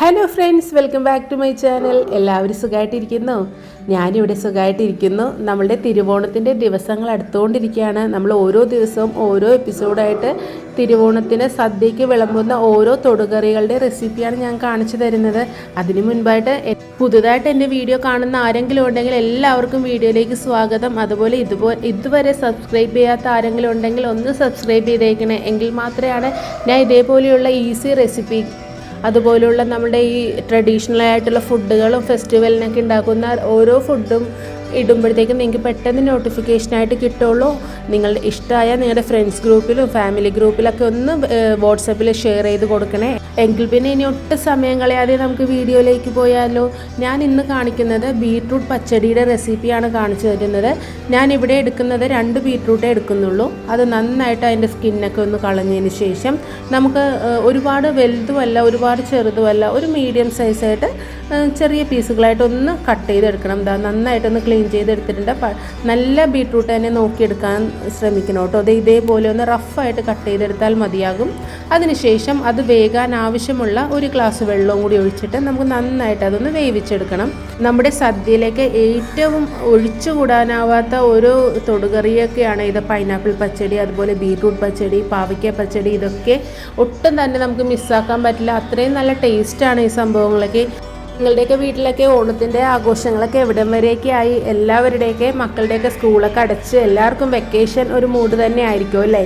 Hello friends welcome back to my channel എല്ലാവരും സുഖമായിട്ടിരിക്കുന്നു ഞാനിവിടെ സുഖമായിട്ടിരിക്കുന്നു നമ്മളുടെ തിരുവോണത്തിന്റെ ദിവസങ്ങൾ അടുത്തുകൊണ്ടിരിക്കുകയാണ്. നമ്മൾ ഓരോ ദിവസവും ഓരോ എപ്പിസോഡായിട്ട് തിരുവോണത്തിന് സദ്യയ്ക്ക് വിളമ്പുന്ന ഓരോ തൊടുകറികളുടെ റെസിപ്പിയാണ് ഞാൻ കാണിച്ചു തരുന്നത്. അതിനു മുൻപായിട്ട് പുതുതായിട്ട് എന്റെ വീഡിയോ കാണുന്ന ആരെങ്കിലും ഉണ്ടെങ്കിൽ എല്ലാവർക്കും വീഡിയോയിലേക്ക് സ്വാഗതം. അതുപോലെ ഇതുപോലെ ഇതുവരെ സബ്സ്ക്രൈബ് ചെയ്യാത്ത ആരെങ്കിലും ഉണ്ടെങ്കിൽ ഒന്ന് സബ്സ്ക്രൈബ് ചെയ്തേക്കണേ. എങ്കിൽ മാത്രമാണ് ഞാൻ ഇതേപോലെയുള്ള ഈസി റെസിപ്പി അതുപോലുള്ള നമ്മുടെ ഈ ട്രഡീഷണൽ ആയിട്ടുള്ള ഫുഡുകളും ഫെസ്റ്റിവലിനൊക്കെ ഉണ്ടാക്കുന്ന ഓരോ ഫുഡും ഇടുമ്പോഴത്തേക്കും നിങ്ങൾക്ക് പെട്ടെന്ന് നോട്ടിഫിക്കേഷനായിട്ട് കിട്ടുള്ളൂ. നിങ്ങളുടെ ഇഷ്ടമായ നിങ്ങളുടെ ഫ്രണ്ട്സ് ഗ്രൂപ്പിലും ഫാമിലി ഗ്രൂപ്പിലൊക്കെ ഒന്ന് വാട്സപ്പിൽ ഷെയർ ചെയ്ത് കൊടുക്കണേ. എങ്കിൽ പിന്നെ ഇനി ഒട്ടും സമയം കളയാതെ നമുക്ക് വീഡിയോയിലേക്ക് പോയാലോ. ഞാൻ ഇന്ന് കാണിക്കുന്നത് ബീട്രൂട്ട് പച്ചടിയുടെ റെസിപ്പിയാണ് കാണിച്ചു തരുന്നത്. ഞാൻ ഇവിടെ എടുക്കുന്നത് രണ്ട് ബീട്രൂട്ടേ എടുക്കുന്നുള്ളൂ. അത് നന്നായിട്ട് അതിന്റെ സ്കിന്നൊക്കെ ഒന്ന് കളഞ്ഞതിന് ശേഷം നമുക്ക് ഒരുപാട് വലുതുമല്ല ഒരുപാട് ചെറുതുമല്ല ഒരു മീഡിയം സൈസായിട്ട് ചെറിയ പീസുകളായിട്ട് ഒന്ന് കട്ട് ചെയ്തെടുക്കണം. നന്നായിട്ടൊന്ന് ക്ലീൻ ചെയ്തെടുത്തിട്ടുണ്ട്. നല്ല ബീട്രൂട്ട് തന്നെ നോക്കിയെടുക്കാൻ ശ്രമിക്കണം കേട്ടോ. അത് ഇതേപോലെ ഒന്ന് റഫായിട്ട് കട്ട് ചെയ്തെടുത്താൽ മതിയാകും. അതിനുശേഷം അത് വേകാൻ ആവശ്യമുള്ള ഒരു ഗ്ലാസ് വെള്ളവും കൂടി ഒഴിച്ചിട്ട് നമുക്ക് നന്നായിട്ട് അതൊന്ന് വേവിച്ചെടുക്കണം. നമ്മുടെ സദ്യയിലേക്ക് ഏറ്റവും ഒഴിച്ചുകൂടാനാവാത്ത ഒരു തൊടുകറിയൊക്കെയാണ് ഇത് പൈനാപ്പിൾ പച്ചടി അതുപോലെ ബീട്രൂട്ട് പച്ചടി പാവയ്ക്ക പച്ചടി ഇതൊക്കെ ഒട്ടും തന്നെ നമുക്ക് മിസ്സാക്കാൻ പറ്റില്ല. അത്രയും നല്ല ടേസ്റ്റാണ് ഈ സംഭവങ്ങളൊക്കെ. നിങ്ങളുടെയൊക്കെ വീട്ടിലൊക്കെ ഓണത്തിന്റെ ആഘോഷങ്ങളൊക്കെ എവിടം വരെയൊക്കെ ആയി? എല്ലാവരുടെയൊക്കെ മക്കളുടെയൊക്കെ സ്കൂളൊക്കെ അടച്ച് എല്ലാവർക്കും വെക്കേഷൻ ഒരു മൂഡ് തന്നെ ആയിരിക്കും അല്ലേ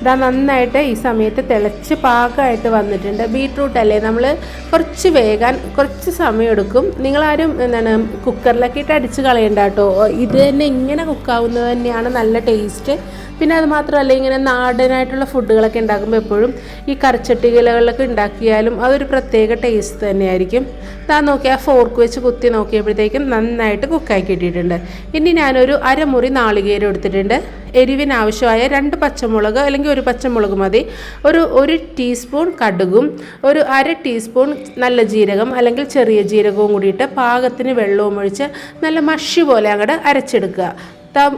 ഇതാ നന്നായിട്ട് ഈ സമയത്ത് തിളച്ച് പാകമായിട്ട് വന്നിട്ടുണ്ട്. ബീട്രൂട്ട് അല്ലേ? നമ്മൾ കുറച്ച് വേകാൻ കുറച്ച് സമയം എടുക്കും നിങ്ങളാരും എന്താണ് കുക്കറിലൊക്കെ ഇട്ട് അടിച്ച് കളയണ്ട കേട്ടോ. ഇത് തന്നെ ഇങ്ങനെ കുക്കാവുന്നത് തന്നെയാണ് നല്ല ടേസ്റ്റ് പിന്നെ അത് മാത്രമല്ല ഇങ്ങനെ നാടനായിട്ടുള്ള ഫുഡുകളൊക്കെ ഉണ്ടാക്കുമ്പോൾ എപ്പോഴും ഈ കറിച്ചട്ടികളിലൊക്കെ ഉണ്ടാക്കിയാലും അതൊരു പ്രത്യേക ടേസ്റ്റ് തന്നെയായിരിക്കും. താ നോക്കി ആ ഫോർക്ക് വെച്ച് കുത്തി നോക്കിയപ്പോഴത്തേക്കും നന്നായിട്ട് കുക്കായി കിട്ടിയിട്ടുണ്ട്. ഇനി ഞാനൊരു അരമുറി നാളികേരം എടുത്തിട്ടുണ്ട്. എരിവിന് ആവശ്യമായ രണ്ട് പച്ചമുളക് അല്ലെങ്കിൽ ഒരു പച്ചമുളക് മതി. ഒരു ഒരു ടീസ്പൂൺ കടുകും ഒരു അര ടീസ്പൂൺ നല്ല ജീരകം അല്ലെങ്കിൽ ചെറിയ ജീരകവും കൂടിയിട്ട് പാകത്തിന് വെള്ളവും ഒഴിച്ച് നല്ല മഷി പോലെ അങ്ങോട്ട് അരച്ചെടുക്കുക.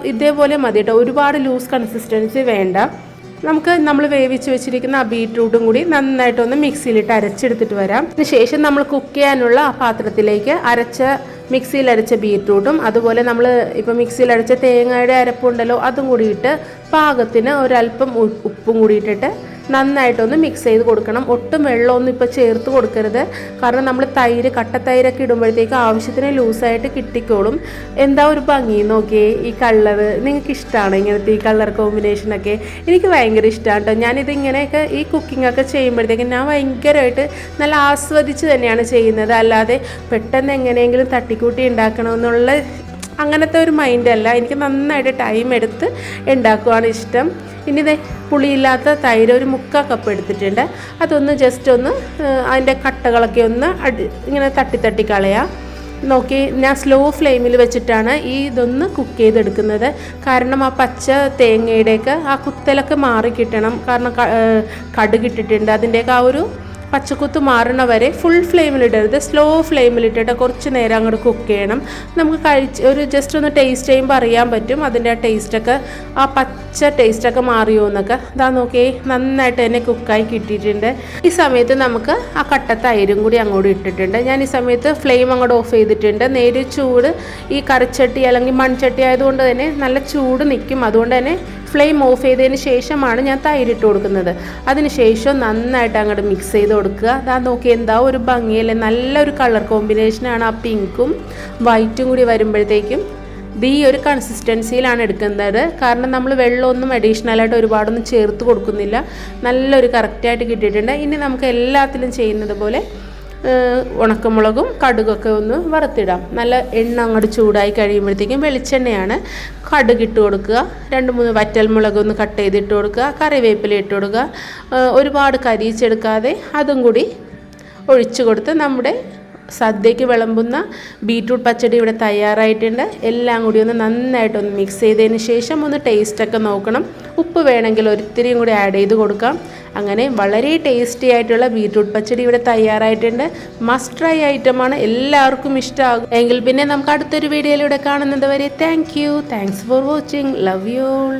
ഇതേപോലെ മതി കേട്ടോ ഒരുപാട് ലൂസ് കൺസിസ്റ്റൻസി വേണ്ട. നമുക്ക് നമ്മൾ വേവിച്ച് വെച്ചിരിക്കുന്ന ആ ബീട്രൂട്ടും കൂടി നന്നായിട്ടൊന്ന് മിക്സിയിലിട്ട് അരച്ചെടുത്തിട്ട് വരാം. അതിന് ശേഷം നമ്മൾ കുക്ക് ചെയ്യാനുള്ള ആ പാത്രത്തിലേക്ക് അരച്ച മിക്സിയിൽ അരച്ച ബീറ്റ്റൂട്ടും അതുപോലെ നമ്മൾ ഇപ്പോൾ മിക്സിയിൽ അരച്ച തേങ്ങയുടെ അരപ്പുണ്ടല്ലോ അതും കൂടി ഇട്ട് പാകത്തിന് ഒരല്പം ഉപ്പും കൂടി ഇട്ടിട്ട് നന്നായിട്ടൊന്ന് മിക്സ് ചെയ്ത് കൊടുക്കണം. ഒട്ടും വെള്ളമൊന്നും ഇപ്പോൾ ചേർത്ത് കൊടുക്കരുത്. കാരണം നമ്മൾ തൈര് കട്ട തൈരൊക്കെ ഇടുമ്പോഴത്തേക്ക് ആവശ്യത്തിന് ലൂസായിട്ട് കിട്ടിക്കോളും. എന്താ ഒരു ഭംഗി? നോക്കിയേ ഈ കളർ നിങ്ങൾക്ക് ഇഷ്ടമാണ് ഇങ്ങനത്തെ ഈ കളർ കോമ്പിനേഷനൊക്കെ എനിക്ക് ഭയങ്കര ഇഷ്ടമാണ് കേട്ടോ ഞാനിത് ഇങ്ങനെയൊക്കെ ഈ കുക്കിംഗ് ഒക്കെ ചെയ്യുമ്പോഴത്തേക്കും ഞാൻ ഭയങ്കരമായിട്ട് നല്ല ആസ്വദിച്ച് തന്നെയാണ് ചെയ്യുന്നത്. അല്ലാതെ പെട്ടെന്ന് എങ്ങനെയെങ്കിലും തട്ടിക്കൂട്ടി ഉണ്ടാക്കണമെന്നുള്ള അങ്ങനത്തെ ഒരു മൈൻഡല്ല എനിക്ക് നന്നായിട്ട് ടൈം എടുത്ത് ഉണ്ടാക്കുവാണ് ഇഷ്ടം. ഇനി ഇതേ പുളിയില്ലാത്ത തൈര് ഒരു മുക്കാൽ കപ്പ് എടുത്തിട്ടുണ്ട്. അതൊന്ന് ജസ്റ്റ് ഒന്ന് അതിന്റെ കട്ടകളൊക്കെ ഒന്ന് അടി ഇങ്ങനെ തട്ടി തട്ടി കളയാം. നോക്കി ഞാൻ സ്ലോ ഫ്ലെയിമിൽ വെച്ചിട്ടാണ് ഈ ഇതൊന്ന് കുക്ക് ചെയ്തെടുക്കുന്നത്. കാരണം ആ പച്ച തേങ്ങയുടെയൊക്കെ ആ കുത്തലൊക്കെ മാറി കിട്ടണം. കാരണം കടുകിട്ടിട്ടുണ്ട് അതിന്റെയൊക്കെ ആ ഒരു പച്ചക്കുത്ത് മാറണ വരെ ഫുൾ ഫ്ലെയിമിലിടരുത് സ്ലോ ഫ്ലെയിമിലിട്ടിട്ട് കുറച്ച് നേരം അങ്ങോട്ട് കുക്ക് ചെയ്യണം. നമുക്ക് കഴിച്ച് ഒരു ജസ്റ്റ് ഒന്ന് ടേസ്റ്റ് ചെയ്യുമ്പോൾ അറിയാൻ പറ്റും അതിന്റെ ആ ടേസ്റ്റൊക്കെ ആ പച്ച ടേസ്റ്റൊക്കെ മാറിയോ എന്നൊക്കെ. ഇതാ നോക്കിയേ നന്നായിട്ട് തന്നെ കുക്കായി കിട്ടിയിട്ടുണ്ട്. ഈ സമയത്ത് നമുക്ക് ആ കട്ട തൈരും കൂടി അങ്ങോട്ട് ഇട്ടിട്ടുണ്ട്. ഞാൻ ഈ സമയത്ത് ഫ്ലെയിം അങ്ങോട്ട് ഓഫ് ചെയ്തിട്ടുണ്ട്. നേരെ ചൂട് ഈ കറിച്ചട്ടി അല്ലെങ്കിൽ മൺചട്ടി ആയതുകൊണ്ട് തന്നെ നല്ല ചൂട് നിൽക്കും അതുകൊണ്ട് തന്നെ ഫ്ലെയിം ഓഫ് ചെയ്തതിന് ശേഷമാണ് ഞാൻ തൈരിട്ട് കൊടുക്കുന്നത്. അതിന് ശേഷം നന്നായിട്ട് അങ്ങോട്ട് മിക്സ് ചെയ്ത് കൊടുക്കുക. അതാ നോക്കി എന്താ ഒരു ഭംഗിയല്ലേ? നല്ലൊരു കളർ കോമ്പിനേഷനാണ് ആ പിങ്കും വൈറ്റും കൂടി വരുമ്പോഴത്തേക്കും ഇത് ഈ ഒരു കൺസിസ്റ്റൻസിയിലാണ് എടുക്കുന്നത്. കാരണം നമ്മൾ വെള്ളമൊന്നും അഡീഷണലായിട്ട് ഒരുപാടൊന്നും ചേർത്ത് കൊടുക്കുന്നില്ല. നല്ലൊരു കറക്റ്റായിട്ട് കിട്ടിയിട്ടുണ്ട്. ഇനി നമുക്ക് എല്ലാത്തിലും ചെയ്യുന്നത് പോലെ ഉണക്കമുളകും കടുകൊക്കെ ഒന്ന് വറുത്തിടാം. നല്ല എണ്ണ അങ്ങോട്ട് ചൂടായി കഴിയുമ്പോഴത്തേക്കും വെളിച്ചെണ്ണയാണ് കടുക് ഇട്ട് കൊടുക്കുക. രണ്ട് മൂന്ന് വറ്റൽമുളക് ഒന്ന് കട്ട് ചെയ്തിട്ട് കൊടുക്കുക. കറിവേപ്പില ഇട്ട് കൊടുക്കുക. ഒരുപാട് കരിയിച്ചെടുക്കാതെ അതും കൂടി ഒഴിച്ചു കൊടുത്ത് നമ്മുടെ സദ്യയ്ക്ക് വിളമ്പുന്ന ബീട്രൂട്ട് പച്ചടി ഇവിടെ തയ്യാറായിട്ടുണ്ട്. എല്ലാം കൂടി ഒന്ന് നന്നായിട്ടൊന്ന് മിക്സ് ചെയ്തതിന് ശേഷം ഒന്ന് ടേസ്റ്റൊക്കെ നോക്കണം. ഉപ്പ് വേണമെങ്കിൽ ഒരിത്തിരിയും കൂടി ആഡ് ചെയ്ത് കൊടുക്കാം. അങ്ങനെ വളരെ ടേസ്റ്റി ആയിട്ടുള്ള ബീട്രൂട്ട് പച്ചടി ഇവിടെ തയ്യാറായിട്ടുണ്ട്. മസ്റ്റ് ട്രൈ ഐറ്റമാണ് എല്ലാവർക്കും ഇഷ്ടമാകും എങ്കിൽ പിന്നെ നമുക്ക് അടുത്തൊരു വീഡിയോയിലൂടെ കാണുന്നത് വരെ thank you thanks for watching love you all